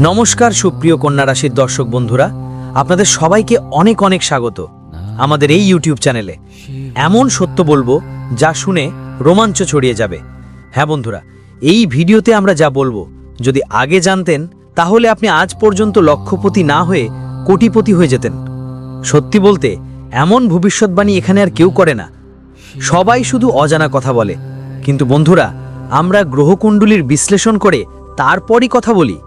নমস্কার, সুপ্রিয় কন্যা রাশির দর্শক বন্ধুরা। আপনাদের সবাইকে অনেক অনেক স্বাগত আমাদের এই ইউটিউব চ্যানেলে। এমন সত্য বলব যা শুনে রোমাঞ্চ ছড়িয়ে যাবে। হ্যাঁ বন্ধুরা, এই ভিডিওতে আমরা যা বলব, যদি আগে জানতেন, তাহলে আপনি আজ পর্যন্ত লক্ষপতি না হয়ে কোটিপতি হয়ে যেতেন। সত্যি বলতে, এমন ভবিষ্যৎবাণী এখানে আর কেউ করে না। সবাই শুধু অজানা কথা বলে। কিন্তু বন্ধুরা, আমরা গ্রহকুণ্ডলীর বিশ্লেষণ করে তারপরই কথা বলি।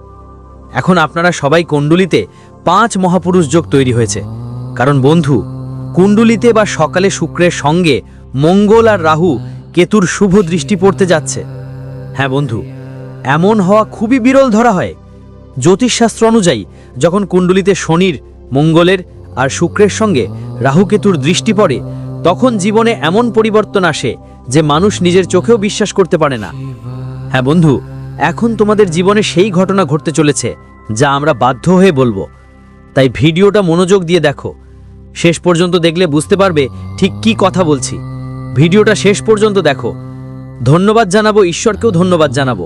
এখন আপনারা সবাই কুণ্ডুলিতে পাঁচ মহাপুরুষ যোগ তৈরি হয়েছে। কারণ বন্ধু, কুণ্ডুলিতে বা সকালে শুক্রের সঙ্গে মঙ্গল আর রাহু কেতুর শুভ দৃষ্টি পড়তে যাচ্ছে। হ্যাঁ বন্ধু, এমন হওয়া খুবই বিরল ধরা হয়। জ্যোতিষশাস্ত্র অনুযায়ী, যখন কুণ্ডুলিতে শনির, মঙ্গলের আর শুক্রের সঙ্গে রাহু কেতুর দৃষ্টি পড়ে, তখন জীবনে এমন পরিবর্তন আসে যে মানুষ নিজের চোখেও বিশ্বাস করতে পারে না। হ্যাঁ বন্ধু এখন তোমাদের জীবনে সেই ঘটনা ঘটতে চলেছে, যা আমরা বাধ্য হয়ে বলব। তাই ভিডিওটা মনোযোগ দিয়ে দেখো। শেষ পর্যন্ত দেখলে বুঝতে পারবে ঠিক কি কথা বলছি। ভিডিওটা শেষ পর্যন্ত দেখো। ধন্যবাদ জানাব, ঈশ্বরকেও ধন্যবাদ জানাব।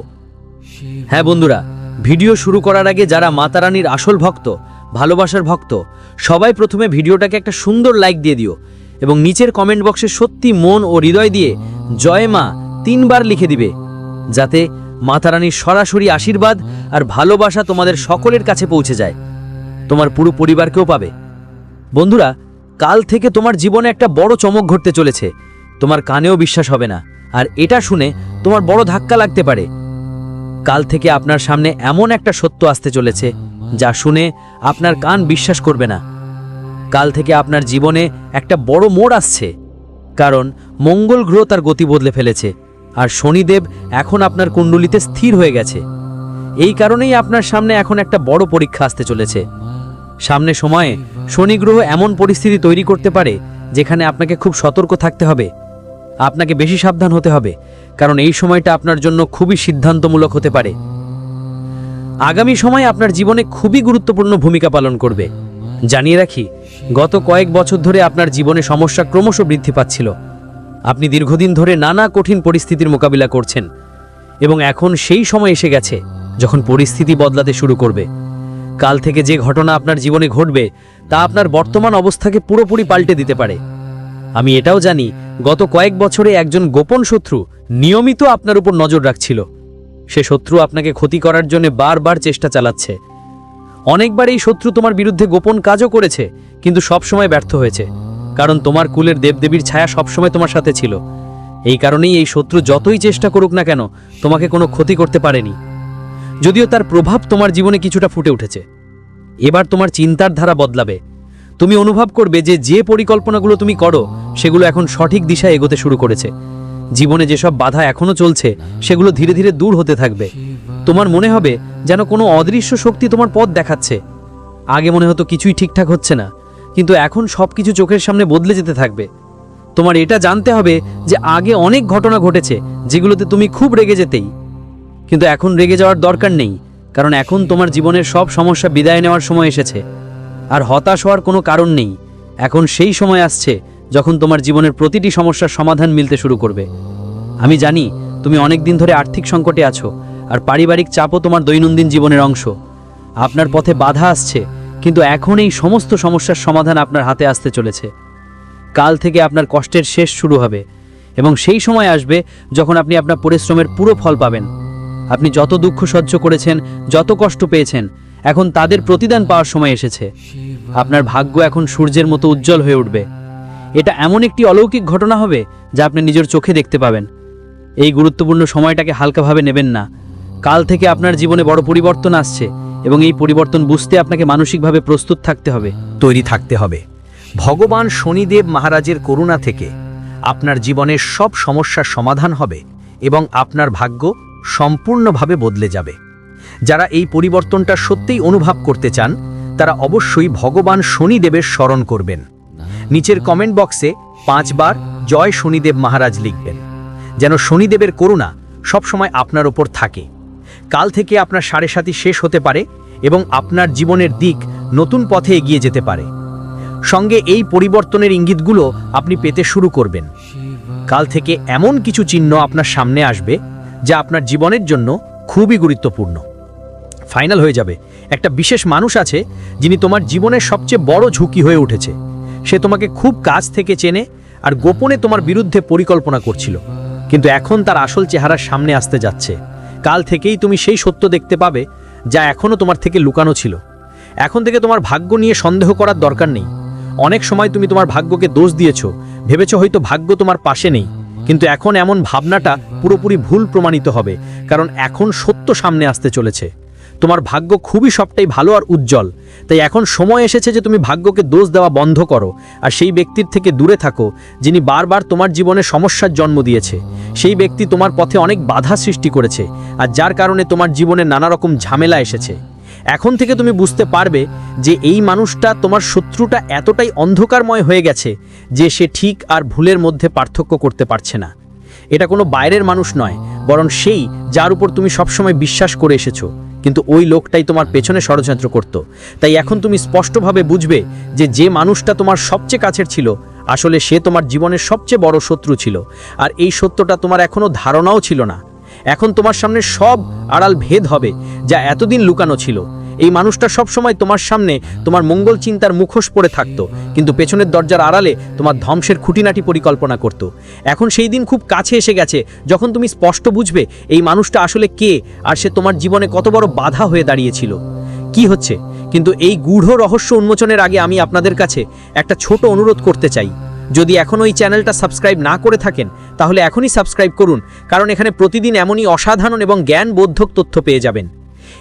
হ্যাঁ বন্ধুরা, ভিডিও শুরু করার আগে যারা মাতারানীর আসল ভক্ত, ভালোবাসার ভক্ত, সবাই প্রথমে ভিডিওটাকে একটা সুন্দর লাইক দিয়ে দিও এবং নিচের কমেন্ট বক্সে সত্যি মন ও হৃদয় দিয়ে জয় মা তিনবার লিখে দিবে, যাতে মাতারানীর সরাসরি আশীর্বাদ আর ভালোবাসা তোমাদের সকলের কাছে পৌঁছে যায়। তোমার পুরো পরিবারকেও পাবে। বন্ধুরা, কাল থেকে তোমার জীবনে একটা বড় চমক ঘটতে চলেছে। তোমার কানেও বিশ্বাস হবে না। আর এটা শুনে তোমার বড় ধাক্কা লাগতে পারে। কাল থেকে আপনার সামনে এমন একটা সত্য আসতে চলেছে, যা শুনে আপনার কান বিশ্বাস করবে না। কাল থেকে আপনার জীবনে একটা বড় মোড় আসছে। কারণ মঙ্গল গ্রহ তার গতি বদলে ফেলেছে। আর শনিদেব এখন আপনার কুণ্ডলিতে স্থির হয়ে গেছে। এই কারণেই আপনার সামনে এখন একটা বড় পরীক্ষা আসতে চলেছে। সামনে সময়ে শনি গ্রহ এমন পরিস্থিতি তৈরি করতে পারে, যেখানে আপনাকে খুব সতর্ক থাকতে হবে। আপনাকে বেশি সাবধান হতে হবে, কারণ এই সময়টা আপনার জন্য খুবই সিদ্ধান্তমূলক হতে পারে। আগামী সময় আপনার জীবনে খুবই গুরুত্বপূর্ণ ভূমিকা পালন করবে। জানিয়ে রাখি, গত কয়েক বছর ধরে আপনার জীবনে সমস্যা ক্রমশ বৃদ্ধি পাচ্ছিল। আপনি দীর্ঘদিন ধরে নানা কঠিন পরিস্থিতির মোকাবিলা করছেন এবং এখন সেই সময় এসে গেছে যখন পরিস্থিতি বদলাতে শুরু করবে। কাল থেকে যে ঘটনা আপনার জীবনে ঘটবে, তা আপনার বর্তমান অবস্থাকে পুরোপুরি পাল্টে দিতে পারে। আমি এটাও জানি, গত কয়েক বছরে একজন গোপন শত্রু নিয়মিত আপনার উপর নজর রাখছিল। সে শত্রু আপনাকে ক্ষতি করার জন্য বারবার চেষ্টা চালাচ্ছে। অনেকবার এই শত্রু তোমার বিরুদ্ধে গোপন কাজও করেছে, কিন্তু সবসময় ব্যর্থ হয়েছে। কারণ তোমার কুলের দেবদেবীর ছায়া সবসময় তোমার সাথে ছিল। এই কারণেই এই শত্রু যতই চেষ্টা করুক না কেন, তোমাকে কোনো ক্ষতি করতে পারেনি। যদিও তার প্রভাব তোমার জীবনে কিছুটা ফুটে উঠেছে। এবার তোমার চিন্তার ধারা বদলাবে। তুমি অনুভব করবে যে যে পরিকল্পনাগুলো তুমি করো, সেগুলো এখন সঠিক দিশায় এগোতে শুরু করেছে। জীবনে যেসব বাধা এখনও চলছে, সেগুলো ধীরে ধীরে দূর হতে থাকবে। তোমার মনে হবে যেন কোনো অদৃশ্য শক্তি তোমার পথ দেখাচ্ছে। আগে মনে হতো কিছুই ঠিকঠাক হচ্ছে না। কিন্তু এখন সব কিছু চোখের সামনে বদলে যেতে থাকবে। তোমার এটা জানতে হবে যে আগে অনেক ঘটনা ঘটেছে, যেগুলোতে তুমি খুব রেগে যেতেই। কিন্তু এখন রেগে যাওয়ার দরকার নেই, কারণ এখন তোমার জীবনের সব সমস্যা বিদায় নেওয়ার সময় এসেছে। আর হতাশ হওয়ার কোনো কারণ নেই, এখন সেই সময় আসছে যখন তোমার জীবনের প্রতিটি সমস্যার সমাধান মিলতে শুরু করবে। আমি জানি তুমি অনেক দিন ধরে আর্থিক সংকটে আছো, আর পারিবারিক চাপও তোমার দৈনন্দিন জীবনের অংশ। আপনার পথে বাধা আসছে কিন্তু এখন এই সমস্ত সমস্যার সমাধান আপনার হাতে আসতে চলেছে। কাল থেকে আপনার কষ্টের শেষ শুরু হবে এবং সেই সময় আসবে যখন আপনি আপনার পরিশ্রমের পুরো ফল পাবেন। আপনি যত দুঃখ সহ্য করেছেন, যত কষ্ট পেয়েছেন, এখন তাদের প্রতিদান পাওয়ার সময় এসেছে। আপনার ভাগ্য এখন সূর্যের মতো উজ্জ্বল হয়ে উঠবে। এটা এমন একটি অলৌকিক ঘটনা হবে যা আপনি নিজের চোখে দেখতে পাবেন। এই গুরুত্বপূর্ণ সময়টাকে হালকাভাবে নেবেন না। কাল থেকে আপনার জীবনে বড় পরিবর্তন আসছে। এবং এই পরিবর্তন বুঝতে আপনাকে মানসিকভাবে প্রস্তুত থাকতে হবে। তৈরি থাকতে হবে। ভগবান শনিদেব মহারাজের করুণা থেকে আপনার জীবনের সব সমস্যার সমাধান হবে এবং আপনার ভাগ্য সম্পূর্ণভাবে বদলে যাবে। যারা এই পরিবর্তনটা সত্যিই অনুভব করতে চান, তারা অবশ্যই ভগবান শনিদেবের স্মরণ করবেন। নিচের কমেন্ট বক্সে পাঁচবার জয় শনিদেব মহারাজ লিখবেন। যেন শনিদেবের করুণা সবসময় আপনার ওপর থাকে। কাল থেকে আপনার সাড়ে সাতি শেষ হতে পারে এবং আপনার জীবনের দিক নতুন পথে এগিয়ে যেতে পারে। সঙ্গে এই পরিবর্তনের ইঙ্গিতগুলো আপনি পেতে শুরু করবেন। কাল থেকে এমন কিছু চিহ্ন আপনার সামনে আসবে যা আপনার জীবনের জন্য খুবই গুরুত্বপূর্ণ। ফাইনাল হয়ে যাবে। একটা বিশেষ মানুষ আছে যিনি তোমার জীবনের সবচেয়ে বড় ঝুঁকি হয়ে উঠেছে। সে তোমাকে খুব কাছ থেকে চেনে আর গোপনে তোমার বিরুদ্ধে পরিকল্পনা করছিল। কিন্তু এখন তার আসল চেহারা সামনে আসতে যাচ্ছে। কাল থেকেই তুমি সেই সত্য দেখতে পাবে যা এখনও তোমার থেকে লুকানো ছিল। এখন থেকে তোমার ভাগ্য নিয়ে সন্দেহ করার দরকার নেই। অনেক সময় তুমি তোমার ভাগ্যকে দোষ দিয়েছ, ভেবেছ হয়তো ভাগ্য তোমার পাশে নেই, কিন্তু এখন এমন ভাবনাটা পুরোপুরি ভুল প্রমাণিত হবে, কারণ এখন সত্য সামনে আসতে চলেছে। তোমার ভাগ্য খুবই সবটাই ভালো আর উজ্জ্বল। তাই এখন সময় এসেছে যে তুমি ভাগ্যকে দোষ দেওয়া বন্ধ করো, আর সেই ব্যক্তির থেকে দূরে থাকো, যিনি বারবার তোমার জীবনে সমস্যার জন্ম দিয়েছে। সেই ব্যক্তি তোমার পথে অনেক বাধা সৃষ্টি করেছে, আর যার কারণে তোমার জীবনে নানা রকম ঝামেলা এসেছে। এখন থেকে তুমি বুঝতে পারবে যে এই মানুষটা তোমার শত্রুটা এতটাই অন্ধকারময় হয়ে গেছে যে সে ঠিক আর ভুলের মধ্যে পার্থক্য করতে পারছে না। এটা কোনো বাইরের মানুষ নয়, বরং সেই যার উপর তুমি সবসময় বিশ্বাস করে এসেছ। কিন্তু ওই লোকটাই তোমার পেছনে ষড়যন্ত্র করত। তাই এখন তুমি স্পষ্টভাবে বুঝবে যে যে মানুষটা তোমার সবচেয়ে কাছের ছিল, আসলে সে তোমার জীবনের সবচেয়ে বড় শত্রু ছিল। আর এই সত্যটা তোমার এখনও ধারণাও ছিল না। এখন তোমার সামনে সব আড়াল ভেদ হবে যা এতদিন লুকানো ছিল। এই মানুষটা সব সময় তোমার সামনে তোমার মঙ্গল চিন্তার মুখোশ পড়ে থাকতো, কিন্তু পেছনের দরজার আড়ালে তোমার ধ্বংসের খুঁটিনাটি পরিকল্পনা করত। এখন সেই দিন খুব কাছে এসে গেছে, যখন তুমি স্পষ্ট বুঝবে এই মানুষটা আসলে কে আর সে তোমার জীবনে কত বড় বাধা হয়ে দাঁড়িয়েছিল। কি হচ্ছে? কিন্তু এই গূঢ় রহস্য উন্মোচনের আগে আমি আপনাদের কাছে একটা ছোট অনুরোধ করতে চাই। যদি এখনও এই চ্যানেলটা সাবস্ক্রাইব না করে থাকেন, তাহলে এখনই সাবস্ক্রাইব করুন, কারণ এখানে প্রতিদিন এমনই অসাধারণ এবং জ্ঞানবোধক তথ্য পেয়ে যাবেন।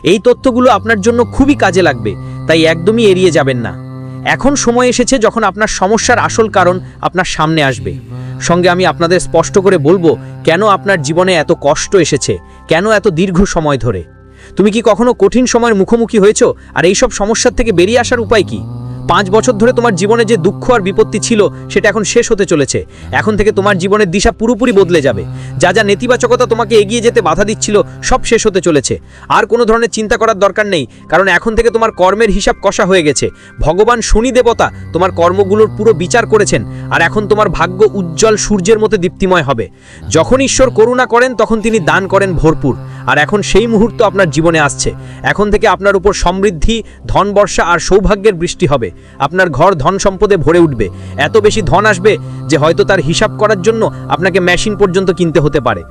এই তথ্যগুলো আপনার জন্য খুবই কাজে লাগবে, তাই একদমই এড়িয়ে যাবেন না। এখন সময় এসেছে যখন আপনার সমস্যার আসল কারণ আপনার সামনে আসবে। সঙ্গে আমি আপনাদের স্পষ্ট করে বলব, কেন আপনার জীবনে এত কষ্ট এসেছে? কেন এত দীর্ঘ সময় ধরে? তুমি কি কখনো কঠিন সময়ের মুখোমুখি হয়েছো? আর এইসব সমস্যার থেকে বেরিয়ে আসার উপায় কি? পাঁচ বছর ধরে তোমার জীবনে যে দুঃখ আর বিপত্তি ছিল, সেটা এখন শেষ হতে চলেছে। এখন থেকে তোমার জীবনের দিশা পুরোপুরি বদলে যাবে। যা যা নেতিবাচকতা তোমাকে এগিয়ে যেতে বাধা দিচ্ছিল, সব শেষ হতে চলেছে। আর কোনো ধরনের চিন্তা করার দরকার নেই, কারণ এখন থেকে তোমার কর্মের হিসাব কষা হয়ে গেছে। ভগবান শনি দেবতা তোমার কর্মগুলোর পুরো বিচার করেছেন, আর এখন তোমার ভাগ্য উজ্জ্বল সূর্যের মতো দীপ্তিময় হবে। যখন ঈশ্বর করুণা করেন, তখন তিনি দান করেন ভরপুর। আর এখন সেই মুহূর্ত আপনার জীবনে আসছে। এখন থেকে আপনার উপর সমৃদ্ধি, ধন বর্ষা আর সৌভাগ্যের বৃষ্টি হবে। আপনার ঘর ধন সম্পদে ভরে উঠবে। এত বেশি ধন আসবে যে হয়তো তার হিসাব করার জন্য আপনাকে মেশিন পর্যন্ত কিনতে হতে পারে।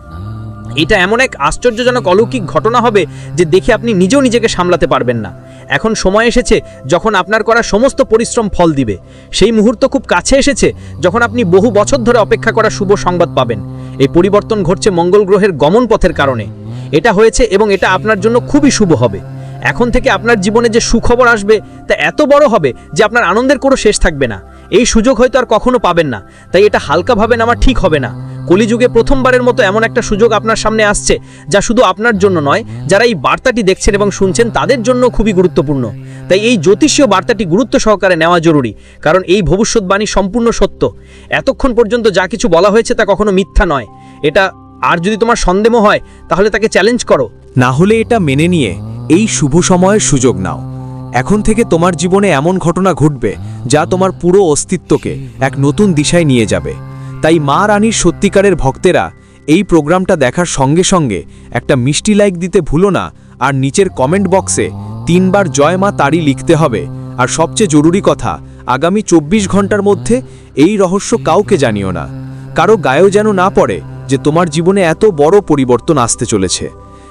এটা এমন এক আশ্চর্যজনক অলৌকিক ঘটনা হবে যে দেখে আপনি নিজেও নিজেকে সামলাতে পারবেন না। এখন সময় এসেছে যখন আপনার করা সমস্ত পরিশ্রম ফল দিবে। সেই মুহূর্ত খুব কাছে এসেছে যখন আপনি বহু বছর ধরে অপেক্ষা করা শুভ সংবাদ পাবেন। এই পরিবর্তন ঘটছে মঙ্গল গ্রহের গমন পথের কারণে। এটা হয়েছে এবং এটা আপনার জন্য খুবই শুভ হবে। এখন থেকে আপনার জীবনে যে সুখবর আসবে, তা এত বড় হবে যে আপনার আনন্দের কোনো শেষ থাকবে না। এই সুযোগ হয়তো আর কখনো পাবেন না। তাই এটা হালকাভাবে নেওয়া ঠিক হবে না। কলিযুগে প্রথমবারের মতো এমন একটা সুযোগ আপনার সামনে আসছে, যা শুধু আপনার জন্য নয়, যারা এই বার্তাটি দেখছেন এবং শুনছেন তাদের জন্য খুবই গুরুত্বপূর্ণ। তাই এই জ্যোতিষীয় বার্তাটি গুরুত্ব সহকারে নেওয়া জরুরি, কারণ এই ভবিষ্যৎবাণী সম্পূর্ণ সত্য। এতক্ষণ পর্যন্ত যা কিছু বলা হয়েছে তা কখনো মিথ্যা নয়। এটা আর যদি তোমার সন্দেহ হয়, তাহলে তাকে চ্যালেঞ্জ করো। না হলে এটা মেনে নিয়ে এই শুভ সময়ের সুযোগ নাও। এখন থেকে তোমার জীবনে এমন ঘটনা ঘটবে যা তোমার পুরো অস্তিত্বকে এক নতুন দিশায় নিয়ে যাবে। তাই মা রানীর সত্যিকারের ভক্তেরা এই প্রোগ্রামটা দেখার সঙ্গে সঙ্গে একটা মিষ্টি লাইক দিতে ভুলো না, আর নিচের কমেন্ট বক্সে তিনবার জয় মা তারি লিখতে হবে। আর সবচেয়ে জরুরি কথা, আগামী চব্বিশ ঘণ্টার মধ্যে এই রহস্য কাউকে জানিও না। কারও গায়েও যেন না পড়ে যে তোমার জীবনে এত বড় পরিবর্তন আসতে চলেছে।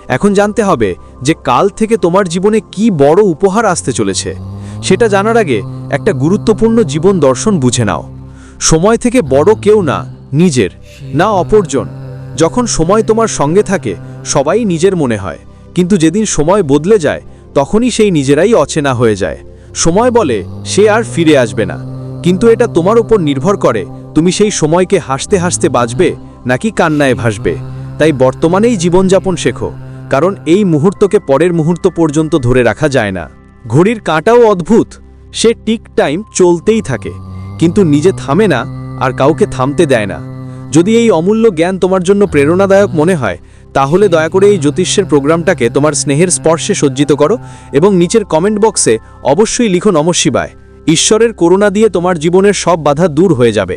এখন জানতে হবে যে কাল থেকে তোমার জীবনে কি বড় উপহার আসতে চলেছে। সেটা জানার আগে একটা গুরুত্বপূর্ণ জীবন দর্শন বুঝে নাও। সময় থেকে বড় কেউ না, নিজের, না অপরজন। যখন সময় তোমার সঙ্গে থাকে, সবাই নিজের মনে হয়। কিন্তু যেদিন সময় বদলে যায়, তখনই সেই নিজেরাই অচেনা হয়ে যায়। সময় বলে, সে আর ফিরে আসবে না। কিন্তু এটা তোমার উপর নির্ভর করে, তুমি সেই সময়কে হাসতে হাসতে বাঁচবে নাকি কান্নায় ভাসবে। তাই বর্তমানেই জীবনযাপন শেখো, কারণ এই মুহূর্তকে পরের মুহূর্ত পর্যন্ত ধরে রাখা যায় না। ঘড়ির কাঁটাও অদ্ভুত, সে টিক টাইম চলতেই থাকে, কিন্তু নিজে থামে না, আর কাউকে থামতে দেয় না। যদি এই অমূল্য জ্ঞান তোমার জন্য প্রেরণাদায়ক মনে হয়, তাহলে দয়া করে এই জ্যোতিষ্যের প্রোগ্রামটাকে তোমার স্নেহের স্পর্শে সজ্জিত করো এবং নিচের কমেন্ট বক্সে অবশ্যই লিখো নমশিবায় ঈশ্বরের করুণা দিয়ে তোমার জীবনের সব বাধা দূর হয়ে যাবে।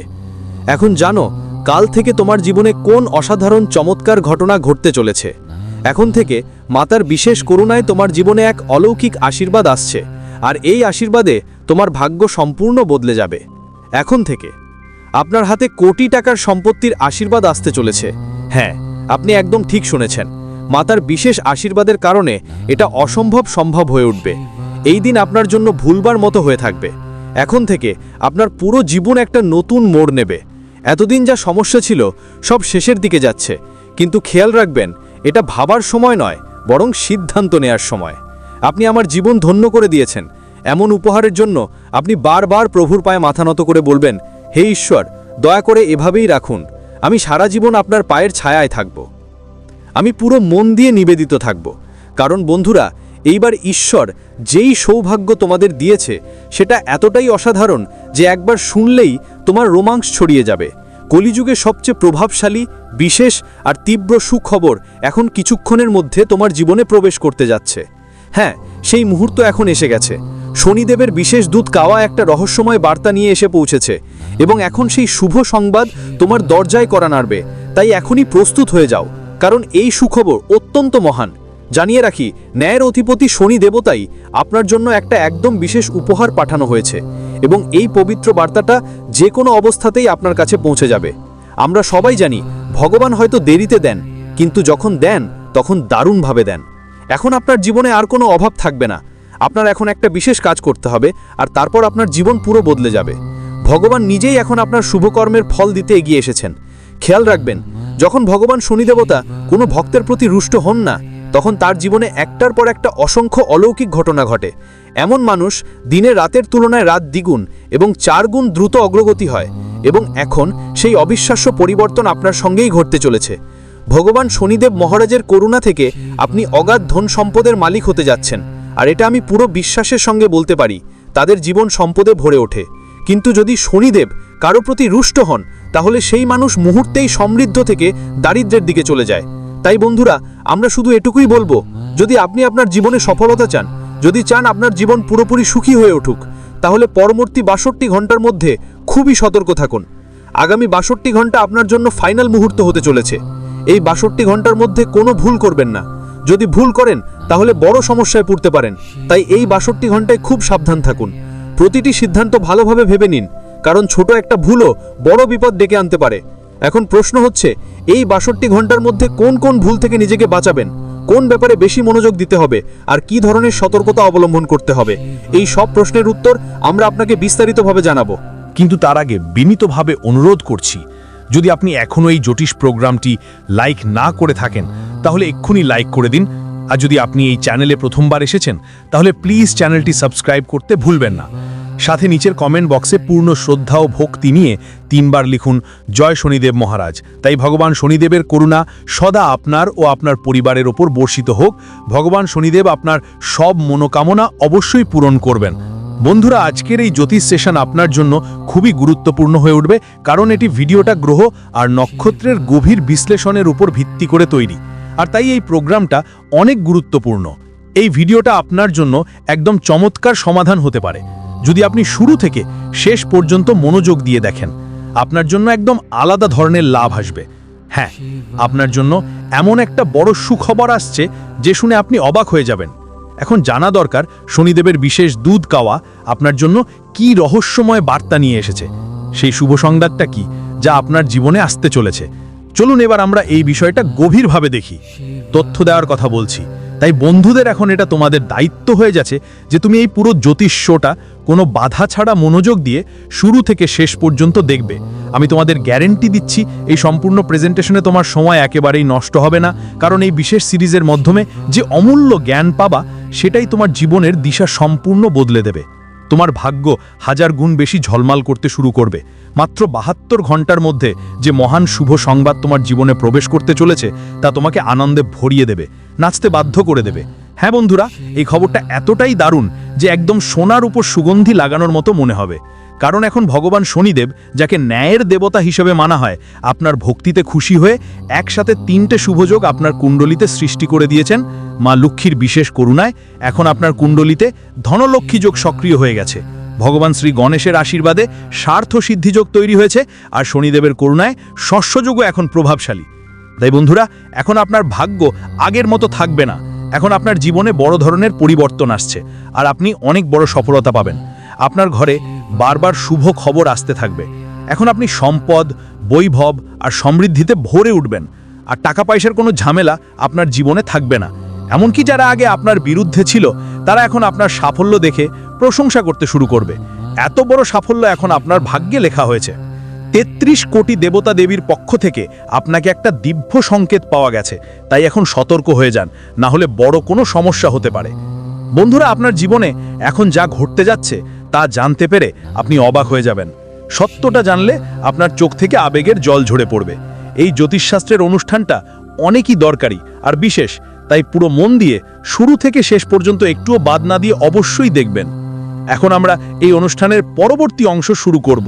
এখন জানো কাল থেকে তোমার জীবনে কোন অসাধারণ চমৎকার ঘটনা ঘটতে চলেছে? এখন থেকে মাতার বিশেষ করুণায় তোমার জীবনে এক অলৌকিক আশীর্বাদ আসছে, আর এই আশীর্বাদে তোমার ভাগ্য সম্পূর্ণ বদলে যাবে। এখন থেকে আপনার হাতে কোটি টাকার সম্পত্তির আশীর্বাদ আসতে চলেছে। হ্যাঁ আপনি একদম ঠিক শুনেছেন। মাতার বিশেষ আশীর্বাদের কারণে এটা অসম্ভব সম্ভব হয়ে উঠবে। এই দিন আপনার জন্য ভুলবার মতো হয়ে থাকবে। এখন থেকে আপনার পুরো জীবন একটা নতুন মোড় নেবে। এতদিন যা সমস্যা ছিল, সব শেষের দিকে যাচ্ছে। কিন্তু খেয়াল রাখবেন, এটা ভাবার সময় নয়, বরং সিদ্ধান্ত নেয়ার সময়। আপনি আমার জীবন ধন্য করে দিয়েছেন। এমন উপহারের জন্য আপনি বারবার প্রভুর পায়ে মাথা নত করে বলবেন, হে ঈশ্বর, দয়া করে এভাবেই রাখুন। আমি সারা জীবন আপনার পায়ের ছায়ায় থাকব। আমি পুরো মন দিয়ে নিবেদিত থাকব। কারণ বন্ধুরা এইবার ঈশ্বর যেই সৌভাগ্য তোমাদের দিয়েছে, সেটা এতটাই অসাধারণ যে একবার শুনলেই তোমার রোমাঞ্চ ছড়িয়ে যাবে। কলিযুগে সবচেয়ে প্রভাবশালী, বিশেষ আর তীব্র সুখবর এখন কিছুক্ষণের মধ্যে তোমার জীবনে প্রবেশ করতে যাচ্ছে। হ্যাঁ সেই মুহূর্ত এখন এসে গেছে। শনিদেবের বিশেষ দূত কাওয়া একটা রহস্যময় বার্তা নিয়ে এসে পৌঁছেছে এবং এখন সেই শুভ সংবাদ তোমার দরজায় করা নাড়বে। তাই এখনই প্রস্তুত হয়ে যাও, কারণ এই সুখবর অত্যন্ত মহান। জানিয়ে রাখি, ন্যায়ের অধিপতি শনি দেবতাই আপনার জন্য একটা একদম বিশেষ উপহার পাঠানো হয়েছে এবং এই পবিত্র বার্তাটা যে কোনো অবস্থাতেই আপনার কাছে পৌঁছে যাবে। আমরা সবাই জানি, ভগবান হয়তো দেরিতে দেন, কিন্তু যখন দেন, তখন দারুণভাবে দেন। এখন আপনার জীবনে আর কোনো অভাব থাকবে না। আপনার এখন একটা বিশেষ কাজ করতে হবে, আর তারপর আপনার জীবন পুরো বদলে যাবে। ভগবান নিজেই এখন আপনার শুভকর্মের ফল দিতে এগিয়ে এসেছেন। খেয়াল রাখবেন, যখন ভগবান শনিদেবতা কোনো ভক্তের প্রতি রুষ্ট হন না তখন তার জীবনে একটার পর একটা অসংখ্য অলৌকিক ঘটনা ঘটে। এমন মানুষ দিনে রাতের তুলনায় রাত দ্বিগুণ এবং চার গুণ দ্রুত অগ্রগতি হয় এবং এখন সেই অবিশ্বাস্য পরিবর্তন আপনার সঙ্গেই ঘটতে চলেছে। ভগবান শনিদেব মহারাজের করুণা থেকে আপনি অগাধ ধন সম্পদের মালিক হতে যাচ্ছেন। আর এটা আমি পুরো বিশ্বাসের সঙ্গে বলতে পারি, তাদের জীবন সম্পদে ভরে ওঠে। কিন্তু যদি শনিদেব কারও প্রতি রুষ্ট হন, তাহলে সেই মানুষ মুহূর্তেই সমৃদ্ধ থেকে দারিদ্রের দিকে চলে যায়। তাই বন্ধুরা, আমরা শুধু এটুকুই বলব, যদি আপনি আপনার জীবনে সফলতা চান, যদি চান আপনার জীবন পুরোপুরি সুখী হয়ে উঠুক, তাহলে পরবর্তী বাষট্টি ঘণ্টার মধ্যে খুবই সতর্ক থাকুন। আগামী বাষট্টি ঘণ্টা আপনার জন্য ফাইনাল মুহূর্ত হতে চলেছে। এই বাষট্টি ঘণ্টার মধ্যে কোনো ভুল করবেন না। যদি ভুল করেন, তাহলে বড় সমস্যায় পড়তে পারেন। তাই এই বাষট্টি ঘন্টায় খুব সাবধান থাকুন। প্রতিটি সিদ্ধান্ত ভালোভাবে ভেবে নিন, কারণ ছোট একটা ভুলও বড় বিপদ ডেকে আনতে পারে। এখন প্রশ্ন হচ্ছে, এই বাষট্টি ঘণ্টার মধ্যে কোন কোন ভুল থেকে নিজেকে বাঁচাবেন? কোন ব্যাপারে বেশি মনোযোগ দিতে হবে? আর কি ধরনের সতর্কতা অবলম্বন করতে হবে? এই সব প্রশ্নের উত্তর আমরা আপনাকে বিস্তারিতভাবে জানাব। কিন্তু তার আগে বিনীতভাবে অনুরোধ করছি, যদি আপনি এখনও এই জ্যোতিষ প্রোগ্রামটি লাইক না করে থাকেন, তাহলে এক্ষুনি লাইক করে দিন। আর যদি আপনি এই চ্যানেলে প্রথমবার এসেছেন, তাহলে প্লিজ চ্যানেলটি সাবস্ক্রাইব করতে ভুলবেন না। সাথে নিচের কমেন্ট বক্সে পূর্ণ শ্রদ্ধা ও ভক্তি নিয়ে তিনবার লিখুন, জয় শনিদেব মহারাজ। তাই ভগবান শনিদেবের করুণা সদা আপনার ও আপনার পরিবারের ওপর বর্ষিত হোক। ভগবান শনিদেব আপনার সব মনোকামনা অবশ্যই পূরণ করবেন। বন্ধুরা, আজকের এই জ্যোতিষ সেশন আপনার জন্য খুবই গুরুত্বপূর্ণ হয়ে উঠবে, কারণ এটি ভিডিওটা গ্রহ আর নক্ষত্রের গভীর বিশ্লেষণের উপর ভিত্তি করে তৈরি। আর তাই এই প্রোগ্রামটা অনেক গুরুত্বপূর্ণ। এই ভিডিওটা আপনার জন্য একদম চমৎকার সমাধান হতে পারে। যদি আপনি শুরু থেকে শেষ পর্যন্ত মনোযোগ দিয়ে দেখেন, আপনার জন্য একদম আলাদা ধরনের লাভ আসবে। হ্যাঁ আপনার জন্য এমন একটা বড় সুখবর আসছে যে শুনে আপনি অবাক হয়ে যাবেন। এখন জানা দরকার, শনিদেবের বিশেষ দুধ কাওয়া আপনার জন্য কি রহস্যময় বার্তা নিয়ে এসেছে। সেই শুভ সংবাদটা কি যা আপনার জীবনে আসতে চলেছে। চলুন এবার আমরা এই বিষয়টা গভীরভাবে দেখি। তথ্য দেওয়ার কথা বলছি। তাই বন্ধুদের এখন এটা তোমাদের দায়িত্ব হয়ে যাচ্ছে যে তুমি এই পুরো জ্যোতিষ শোটা কোনো বাধা ছাড়া মনোযোগ দিয়ে শুরু থেকে শেষ পর্যন্ত দেখবে। আমি তোমাদের গ্যারেন্টি দিচ্ছি, এই সম্পূর্ণ প্রেজেন্টেশনে তোমার সময় একেবারেই নষ্ট হবে না, কারণ এই বিশেষ সিরিজের মাধ্যমে যে অমূল্য জ্ঞান পাবা, সেটাই তোমার জীবনের দিশা সম্পূর্ণ বদলে দেবে। তোমার ভাগ্য হাজার গুণ বেশি ঝলমাল করতে শুরু করবে। মাত্র বাহাত্তর ঘণ্টার মধ্যে যে মহান শুভ সংবাদ তোমার জীবনে প্রবেশ করতে চলেছে, তা তোমাকে আনন্দে ভরিয়ে দেবে, নাচতে বাধ্য করে দেবে। হ্যাঁ বন্ধুরা, এই খবরটা এতটাই দারুণ যে একদম সোনার উপর সুগন্ধি লাগানোর মতো মনে হবে। কারণ এখন ভগবান শনিদেব, যাকে ন্যায়ের দেবতা হিসেবে মানা হয়, আপনার ভক্তিতে খুশি হয়ে একসাথে তিনটে শুভযোগ আপনার কুণ্ডলিতে সৃষ্টি করে দিয়েছেন। মা লক্ষ্মীর বিশেষ করুণায় এখন আপনার কুণ্ডলিতে ধনলক্ষ্মী যোগ সক্রিয় হয়ে গেছে। ভগবান শ্রী গণেশের আশীর্বাদে স্বার্থ সিদ্ধিযোগ তৈরি হয়েছে, আর শনিদেবের করুণায় শস্যযোগও এখন প্রভাবশালী। তাই বন্ধুরা, এখন আপনার ভাগ্য আগের মতো থাকবে না। এখন আপনার জীবনে বড় ধরনের পরিবর্তন আসছে, আর আপনি অনেক বড় সফলতা পাবেন। আপনার ঘরে বারবার শুভ খবর আসতে থাকবে। এখন আপনি সম্পদ, বৈভব আর সমৃদ্ধিতে ভরে উঠবেন, আর টাকা পয়সার কোনো ঝামেলা আপনার জীবনে থাকবে না। এমনকি যারা আগে আপনার বিরুদ্ধে ছিল, তারা এখন আপনার সাফল্য দেখে প্রশংসা করতে শুরু করবে। এত বড় সাফল্য এখন আপনার ভাগ্যে লেখা হয়েছে। তেত্রিশ কোটি দেবতা দেবীর পক্ষ থেকে আপনাকে একটা দিব্য সংকেত পাওয়া গেছে। তাই এখন সতর্ক হয়ে যান, না হলে বড় কোনো সমস্যা হতে পারে। বন্ধুরা, আপনার জীবনে এখন যা ঘটতে যাচ্ছে তা জানতে পেরে আপনি অবাক হয়ে যাবেন। সত্যটা জানলে আপনার চোখ থেকে আবেগের জল ঝরে পড়বে। এই জ্যোতিষশাস্ত্রের অনুষ্ঠানটা অনেকই দরকারি আর বিশেষ, তাই পুরো মন দিয়ে শুরু থেকে শেষ পর্যন্ত একটুও বাদ না দিয়ে অবশ্যই দেখবেন। এখন আমরা এই অনুষ্ঠানের পরবর্তী অংশ শুরু করব।